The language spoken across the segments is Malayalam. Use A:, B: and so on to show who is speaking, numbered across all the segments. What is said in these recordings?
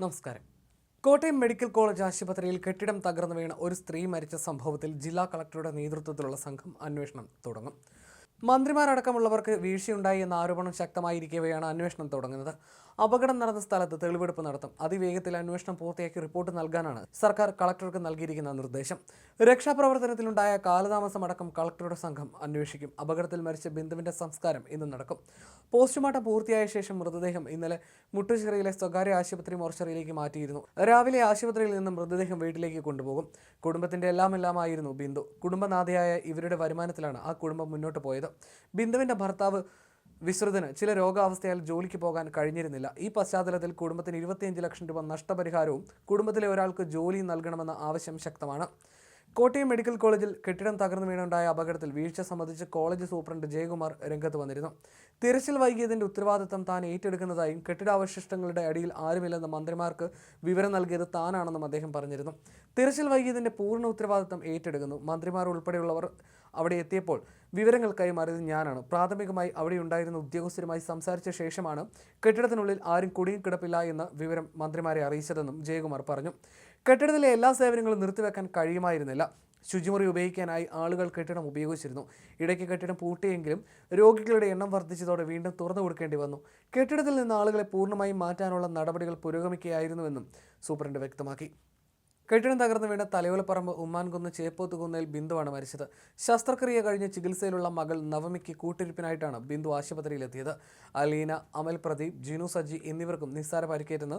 A: നമസ്കാരം. കോട്ടയം മെഡിക്കൽ കോളേജ് ആശുപത്രിയിൽ കെട്ടിടം തകർന്നു വീണ ഒരു സ്ത്രീ മരിച്ച സംഭവത്തിൽ ജില്ലാ കളക്ടറുടെ നേതൃത്വത്തിലുള്ള സംഘം അന്വേഷണം തുടങ്ങും. മന്ത്രിമാരടക്കമുള്ളവർക്ക് വീഴ്ചയുണ്ടായി എന്ന ആരോപണം ശക്തമായിരിക്കവെയാണ് അന്വേഷണം തുടങ്ങുന്നത്. അപകടം നടന്ന സ്ഥലത്ത് തെളിവെടുപ്പ് നടത്തും. അതിവേഗത്തിൽ അന്വേഷണം പൂർത്തിയാക്കി റിപ്പോർട്ട് നൽകാനാണ് സർക്കാർ കളക്ടർക്ക് നൽകിയിരിക്കുന്ന നിർദ്ദേശം. രക്ഷാപ്രവർത്തനത്തിലുണ്ടായ കാലതാമസം അടക്കം കളക്ടറുടെ സംഘം അന്വേഷിക്കും. അപകടത്തിൽ മരിച്ച ബിന്ദുവിന്റെ സംസ്കാരം ഇന്ന് നടക്കും. പോസ്റ്റ്മോർട്ടം പൂർത്തിയായ ശേഷം മൃതദേഹം ഇന്നലെ മുട്ടുചിറയിലെ സ്വകാര്യ ആശുപത്രി മോർച്ചറിയിലേക്ക് മാറ്റിയിരുന്നു. രാവിലെ ആശുപത്രിയിൽ നിന്ന് മൃതദേഹം വീട്ടിലേക്ക് കൊണ്ടുപോകും. കുടുംബത്തിന്റെ എല്ലാം എല്ലാമായിരുന്നു ബിന്ദു. കുടുംബനാഥയായ ഇവരുടെ വരുമാനത്തിലാണ് ആ കുടുംബം മുന്നോട്ട് പോയത്. ബിന്ദുവിന്റെ ഭർത്താവ് വിശ്രുതന് ചില രോഗാവസ്ഥയാൽ ജോലിക്ക് പോകാൻ കഴിഞ്ഞിരുന്നില്ല. ഈ പശ്ചാത്തലത്തിൽ കുടുംബത്തിന് ഇരുപത്തിയഞ്ച് ലക്ഷം രൂപ നഷ്ടപരിഹാരവും കുടുംബത്തിലെ ഒരാൾക്ക് ജോലി നൽകണമെന്ന ആവശ്യം ശക്തമാണ്. കോട്ടയം മെഡിക്കൽ കോളേജിൽ കെട്ടിടം തകർന്നു വീണുണ്ടായ അപകടത്തിൽ വീഴ്ച സംബന്ധിച്ച് കോളേജ് സൂപ്രണ്ട് ജയകുമാർ രംഗത്ത് വന്നിരുന്നു. തിരച്ചിൽ വൈകിയതിന്റെ ഉത്തരവാദിത്തം താൻ ഏറ്റെടുക്കുന്നതായും കെട്ടിടാവശിഷ്ടങ്ങളുടെ അടിയിൽ ആരുമില്ലെന്ന് മന്ത്രിമാർക്ക് വിവരം നൽകിയത് താനാണെന്നും അദ്ദേഹം പറഞ്ഞിരുന്നു. തിരച്ചിൽ വൈകിയതിന്റെ പൂർണ ഉത്തരവാദിത്തം ഏറ്റെടുക്കുന്നു. മന്ത്രിമാർ ഉൾപ്പെടെയുള്ളവർ അവിടെ എത്തിയപ്പോൾ വിവരങ്ങൾ കൈമാറിയത് ഞാനാണ്. പ്രാഥമികമായി അവിടെ ഉണ്ടായിരുന്ന ഉദ്യോഗസ്ഥരുമായി സംസാരിച്ച ശേഷമാണ് കെട്ടിടത്തിനുള്ളിൽ ആരും കുടുങ്ങിക്കിടപ്പില്ല എന്ന് വിവരം മന്ത്രിമാരെ അറിയിച്ചതെന്നും ജയകുമാർ പറഞ്ഞു. കെട്ടിടത്തിലെ എല്ലാ സേവനങ്ങളും നിർത്തിവെക്കാൻ കഴിയുമായിരുന്നില്ല. ശുചിമുറി ഉപയോഗിക്കാനായി ആളുകൾ കെട്ടിടം ഉപയോഗിച്ചിരുന്നു. ഇടയ്ക്ക് കെട്ടിടം പൂട്ടിയെങ്കിലും രോഗികളുടെ എണ്ണം വർദ്ധിച്ചതോടെ വീണ്ടും തുറന്നു കൊടുക്കേണ്ടി വന്നു. കെട്ടിടത്തിൽ നിന്ന് ആളുകളെ പൂർണമായും മാറ്റാനുള്ള നടപടികൾ പുരോഗമിക്കുകയായിരുന്നുവെന്നും സൂപ്രണ്ട് വ്യക്തമാക്കി. കെട്ടിടം തകർന്നു വീണ തലയോലപ്പറമ്പ് ഉമ്മാൻകുന്ന് ചേപ്പോത്തുകുന്നയിൽ ബിന്ദുവാണ് മരിച്ചത്. ശസ്ത്രക്രിയ കഴിഞ്ഞ് ചികിത്സയിലുള്ള മകൾ നവമിക്ക് കൂട്ടിരിപ്പിനായിട്ടാണ് ബിന്ദു ആശുപത്രിയിലെത്തിയത്. അലീന അമൽ പ്രദീപ് ജിനു സജി എന്നിവർക്കും നിസ്സാര പരിക്കേറ്റെന്ന്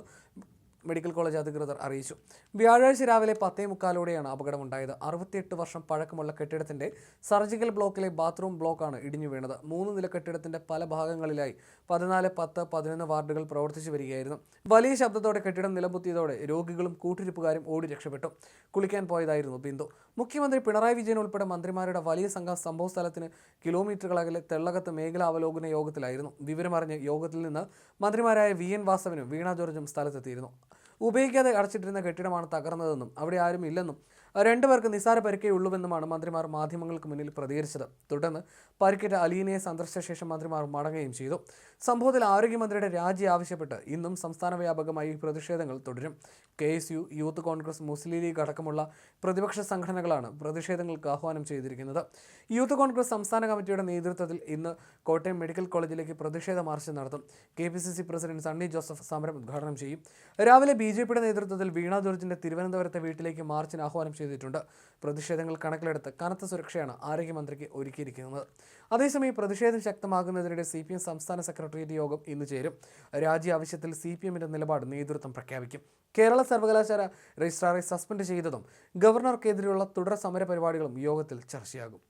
A: മെഡിക്കൽ കോളേജ് അധികൃതർ അറിയിച്ചു. വ്യാഴാഴ്ച രാവിലെ പത്തേ മുക്കാലോടെയാണ് അപകടമുണ്ടായത്. അറുപത്തിയെട്ട് വർഷം പഴക്കമുള്ള കെട്ടിടത്തിന്റെ സർജിക്കൽ ബ്ലോക്കിലെ ബാത്റൂം ബ്ലോക്കാണ് ഇടിഞ്ഞു വീണത്. മൂന്ന് നില കെട്ടിടത്തിന്റെ പല ഭാഗങ്ങളിലായി പതിനാല് പത്ത് പതിനൊന്ന് വാർഡുകൾ പ്രവർത്തിച്ചു വരികയായിരുന്നു. വലിയ ശബ്ദത്തോടെ കെട്ടിടം നിലംപൊത്തിയതോടെ രോഗികളും കൂട്ടിരിപ്പുകാരും ഓടി രക്ഷപ്പെട്ടു. കുളിക്കാൻ പോയതായിരുന്നു ബിന്ദു. മുഖ്യമന്ത്രി പിണറായി വിജയൻ ഉൾപ്പെടെ മന്ത്രിമാരുടെ വലിയ സംഘം സംഭവ സ്ഥലത്തിന് കിലോമീറ്ററുകൾ അകലെ തെള്ളകത്ത് മേഖലാ അവലോകന യോഗത്തിലായിരുന്നു. വിവരമറിഞ്ഞ് യോഗത്തിൽ നിന്ന് മന്ത്രിമാരായ വി. എൻ. വാസവനും വീണ ജോർജും സ്ഥലത്തെത്തിയിരുന്നു. ഉപയോഗിക്കാതെ അടച്ചിട്ടിരുന്ന കെട്ടിടമാണ് തകർന്നതെന്നും അവിടെ ആരും ഇല്ലെന്നും രണ്ടുപേർക്ക് നിസാര പരിക്കേ ഉള്ളുവെന്നുമാണ് മന്ത്രിമാർ മാധ്യമങ്ങൾക്ക് മുന്നിൽ പ്രതികരിച്ചത്. തുടർന്ന് പരിക്കേറ്റ അലീനയെ സന്ദർശിച്ച ശേഷം മന്ത്രിമാർ മടങ്ങുകയും ചെയ്തു. സംഭവത്തിൽ ആരോഗ്യമന്ത്രിയുടെ രാജി ആവശ്യപ്പെട്ട് ഇന്നും സംസ്ഥാന വ്യാപകമായി പ്രതിഷേധങ്ങൾ തുടരും. K S U youth Congress Muslim League അടക്കമുള്ള പ്രതിപക്ഷ സംഘടനകളാണ് പ്രതിഷേധങ്ങൾക്ക് ആഹ്വാനം ചെയ്തിരിക്കുന്നത്. യൂത്ത് കോൺഗ്രസ് സംസ്ഥാന കമ്മിറ്റിയുടെ നേതൃത്വത്തിൽ ഇന്ന് കോട്ടയം മെഡിക്കൽ കോളേജിലേക്ക് പ്രതിഷേധ മാർച്ച് നടത്തും. K P C C president Sunny Joseph സമരം ഉദ്ഘാടനം ചെയ്യും. രാവിലെ ബി ജെ പിയുടെ നേതൃത്വത്തിൽ വീണ ജോർജിന്റെ തിരുവനന്തപുരത്തെ വീട്ടിലേക്ക് മാർച്ചിന് ആഹ്വാനം ചെയ്തിട്ടുണ്ട്. പ്രതിഷേധങ്ങൾ കണക്കിലെടുത്ത് കനത്ത സുരക്ഷയാണ് ആരോഗ്യമന്ത്രിക്ക് ഒരുക്കിയിരിക്കുന്നത്. അതേസമയം പ്രതിഷേധം ശക്തമാകുന്നതിനിടെ സി പി എം സംസ്ഥാന സെക്രട്ടേറിയറ്റ് യോഗം ഇന്ന് ചേരും. രാജി ആവശ്യത്തിൽ സി പി എമ്മിന്റെ നിലപാട് നേതൃത്വം പ്രഖ്യാപിക്കും. കേരള സർവകലാശാല രജിസ്ട്രാറെ സസ്പെൻഡ് ചെയ്തതും ഗവർണർക്കെതിരെയുള്ള തുടർ സമര പരിപാടികളും യോഗത്തിൽ ചർച്ചയാകും.